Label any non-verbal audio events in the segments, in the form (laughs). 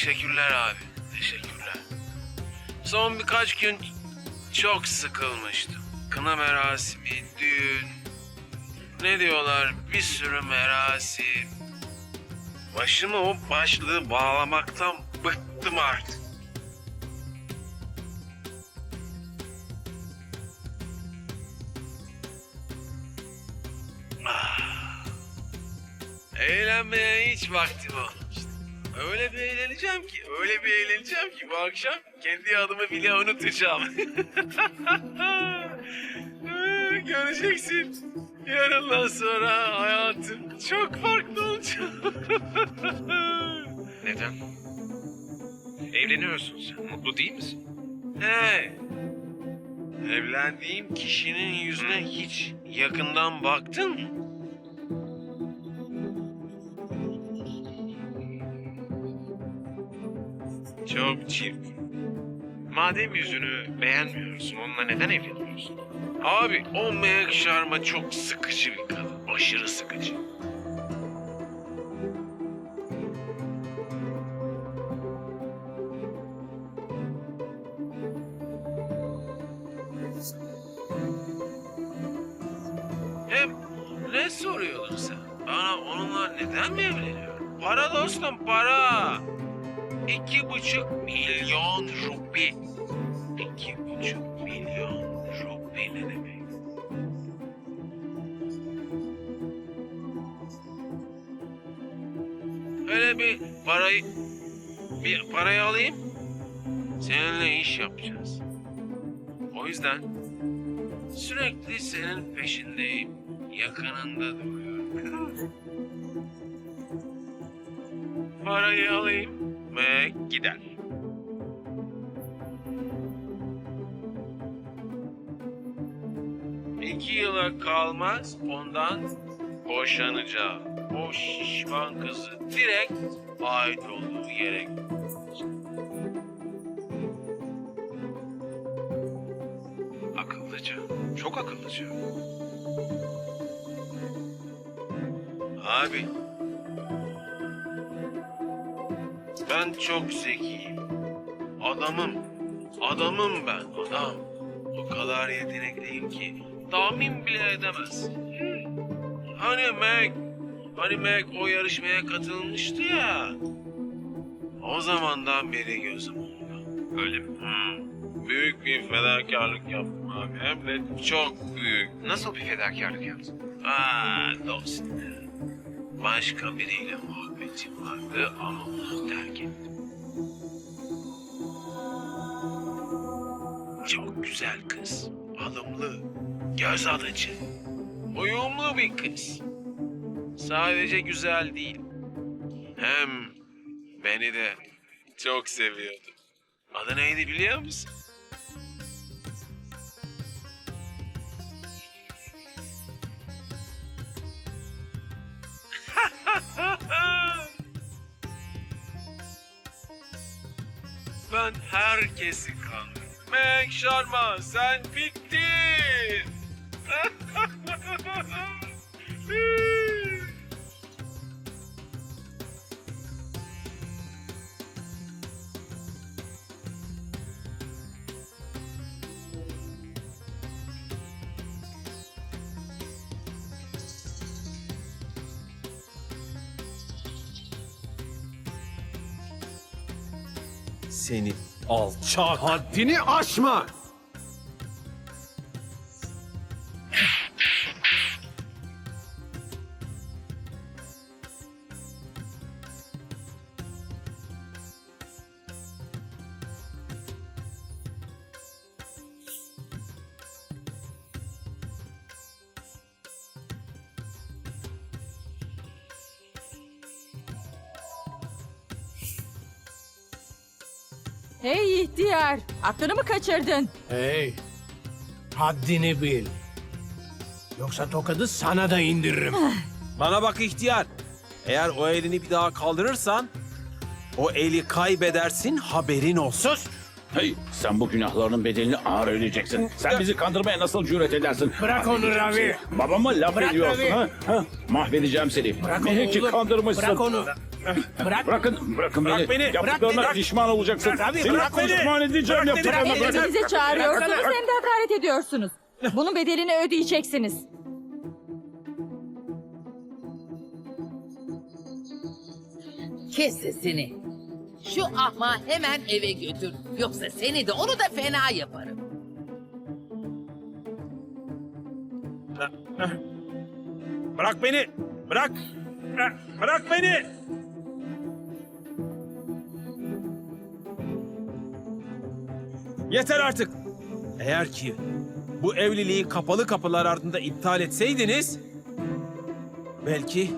Teşekkürler abi. Teşekkürler. Son birkaç gün çok sıkılmıştım. Kına merasimi, düğün. Ne diyorlar? Bir sürü merasim. Başımı o başlığı bağlamaktan bıktım artık. Ah. Eğlenmeye hiç vaktim olmamıştı. Öyle bir eğleneceğim ki, öyle bir eğleneceğim ki bu akşam kendi adımı bile unutacağım. (laughs) Göreceksin. Yarından sonra hayatım çok farklı olacak. (laughs) Neden? Evleniyorsun sen. Mutlu değil misin? Hey. Evlendiğim kişinin yüzüne hiç yakından baktın mı? Çok çirkin. Madem yüzünü beğenmiyorsun, onunla neden evleniyorsun? Abi o Meg Sharma çok sıkıcı bir kadın. Aşırı sıkıcı. Hem ne soruyordun sen? Bana onunla neden mi evleniyorum? Para dostum para. İki buçuk milyon rupi. İki buçuk milyon rupi ne demek? Öyle bir parayı bir parayı alayım. Seninle iş yapacağız. O yüzden sürekli senin peşindeyim. Yakınında duruyorum. Parayı alayım ve gider. İki yıla kalmaz ondan boşanacağım. O şişman kızı direkt ait olduğu yere Akıllıca. Çok akıllıca. Abi. Ben çok zekiyim. Adamım. Adamım ben. Adam. O kadar yetenekliyim ki tahmin bile edemez. Hani Meg, hani Meg o yarışmaya katılmıştı ya. O zamandan beri gözüm onda. Öyle mi? Büyük bir fedakarlık yaptım abi. Hem de çok büyük. Nasıl bir fedakarlık yaptın? Aa dost. Başka biriyle muhabbetim vardı ama onu terk ettim. Çok güzel kız. Alımlı, göz alıcı, uyumlu bir kız. Sadece güzel değil. Hem beni de çok seviyordu. Adı neydi biliyor musun? Ben herkesi kandırdım. Meg Sharma sen bittin. (laughs) Seni alçak. Haddini aşma. Hey ihtiyar, aklını mı kaçırdın? Hey, haddini bil. Yoksa tokadı sana da indiririm. Bana bak ihtiyar. Eğer o elini bir daha kaldırırsan o eli kaybedersin haberin olsun. Hey, sen bu günahlarının bedelini ağır ödeyeceksin. Sen bizi kandırmaya nasıl cüret edersin? Bırak onu Ravi. Babama laf Bırak ediyorsun Ravi. ha? ha? Mahvedeceğim seni. Bırak onu oğlum. kandırmışsın. Bırak onu. Bırak. Bırakın, bırakın Bırak beni. beni, bırak Yaptıklarına beni. pişman olacaksın. Bırak abi, Seni bırak beni. pişman edeceğim Bırak beni. yaptıklarına bırak. bizi çağırıyorsunuz Bırak. hem de hakaret ediyorsunuz. Bunun bedelini ödeyeceksiniz. Kes sesini. Şu ahma hemen eve götür. Yoksa seni de onu da fena yaparım. Bırak beni. Bırak. Bırak, bırak beni. Yeter artık. Eğer ki bu evliliği kapalı kapılar ardında iptal etseydiniz belki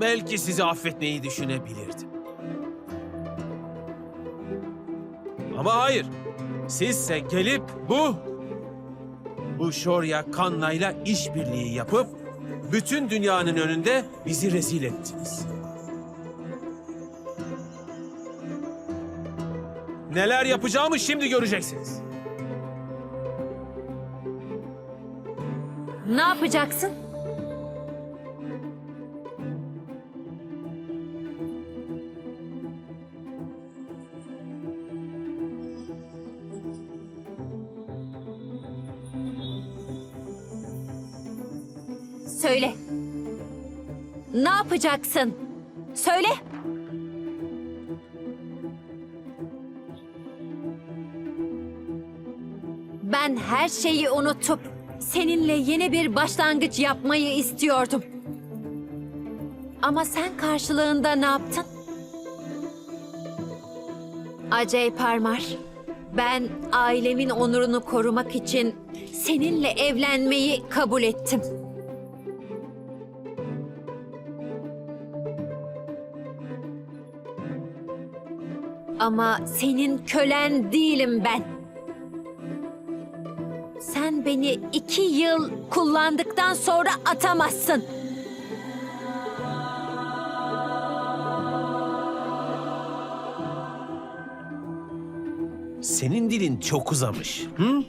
belki sizi affetmeyi düşünebilirdim. Ama hayır. Sizse gelip bu bu Şorya Kanna'yla işbirliği yapıp bütün dünyanın önünde bizi rezil ettiniz. Neler yapacağımı şimdi göreceksiniz. Ne yapacaksın? Söyle. Ne yapacaksın? Söyle. Her şeyi unutup seninle yeni bir başlangıç yapmayı istiyordum. Ama sen karşılığında ne yaptın? Acey Parmar, ben ailemin onurunu korumak için seninle evlenmeyi kabul ettim. Ama senin kölen değilim ben. Beni iki yıl kullandıktan sonra atamazsın. Senin dilin çok uzamış. Hı?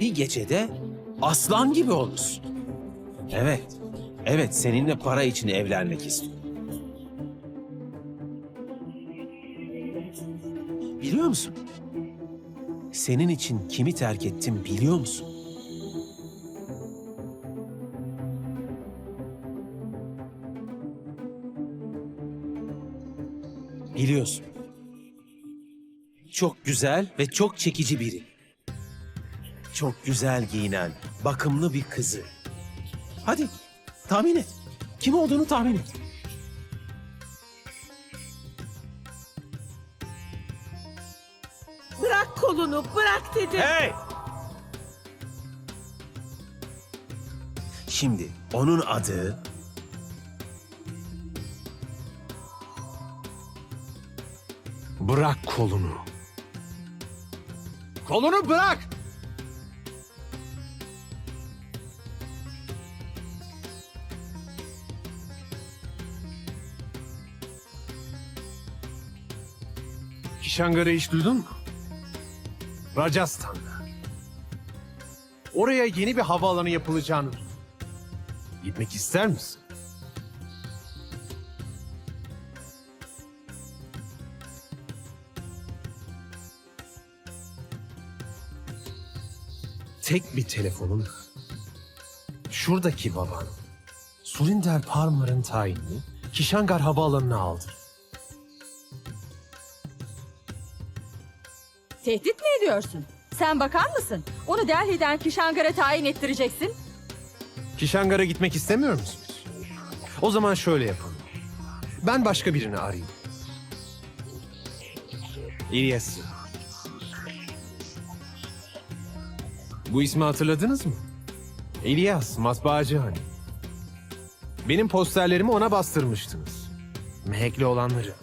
Bir gecede aslan gibi olursun. Evet. Evet seninle para için evlenmek istiyorum. Biliyor musun? Senin için kimi terk ettim biliyor musun? Biliyorsun. Çok güzel ve çok çekici biri. Çok güzel giyinen, bakımlı bir kızı. Hadi tahmin et. Kim olduğunu tahmin et. Bırak dedim. Hey! Şimdi onun adı Bırak kolunu. Kolunu bırak. Kişangar'ı hiç duydun mu? Rajasthan'da. Oraya yeni bir havaalanı yapılacağını. Gitmek ister misin? tek bir telefonun şuradaki baban Surinder Parmar'ın tayinini Kişangar Havaalanı'na aldı. Tehdit mi ediyorsun? Sen bakar mısın? Onu Delhi'den Kişangar'a tayin ettireceksin. Kişangar'a gitmek istemiyor musunuz? O zaman şöyle yapalım. Ben başka birini arayayım. İlyas. Bu ismi hatırladınız mı? İlyas, matbaacı hani. Benim posterlerimi ona bastırmıştınız. Mehekli olanları.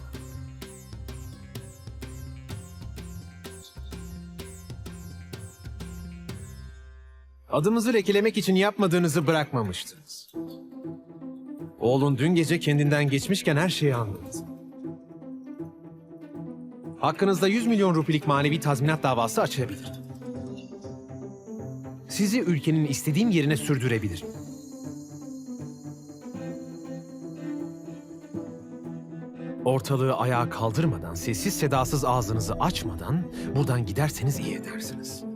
Adımızı lekelemek için yapmadığınızı bırakmamıştınız. Oğlun dün gece kendinden geçmişken her şeyi anlattı. Hakkınızda 100 milyon rupilik manevi tazminat davası açabilir. Sizi ülkenin istediğim yerine sürdürebilirim. Ortalığı ayağa kaldırmadan, sessiz sedasız ağzınızı açmadan buradan giderseniz iyi edersiniz.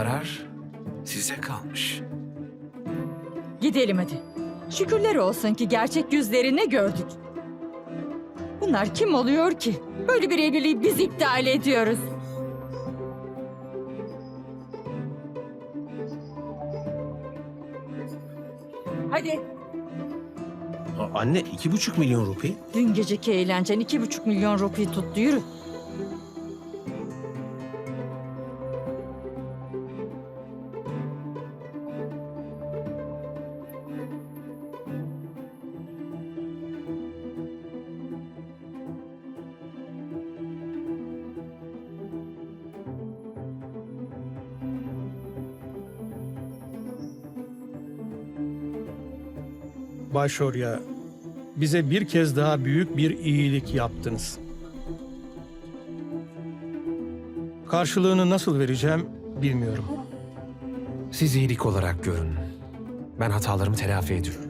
Karar size kalmış. Gidelim hadi. Şükürler olsun ki gerçek yüzlerini gördük. Bunlar kim oluyor ki? Böyle bir evliliği biz iptal ediyoruz. Hadi. Anne iki buçuk milyon rupi. Dün geceki eğlencen iki buçuk milyon rupi tuttu. Yürü. Başorya, bize bir kez daha büyük bir iyilik yaptınız. Karşılığını nasıl vereceğim bilmiyorum. Siz iyilik olarak görün. Ben hatalarımı telafi ediyorum.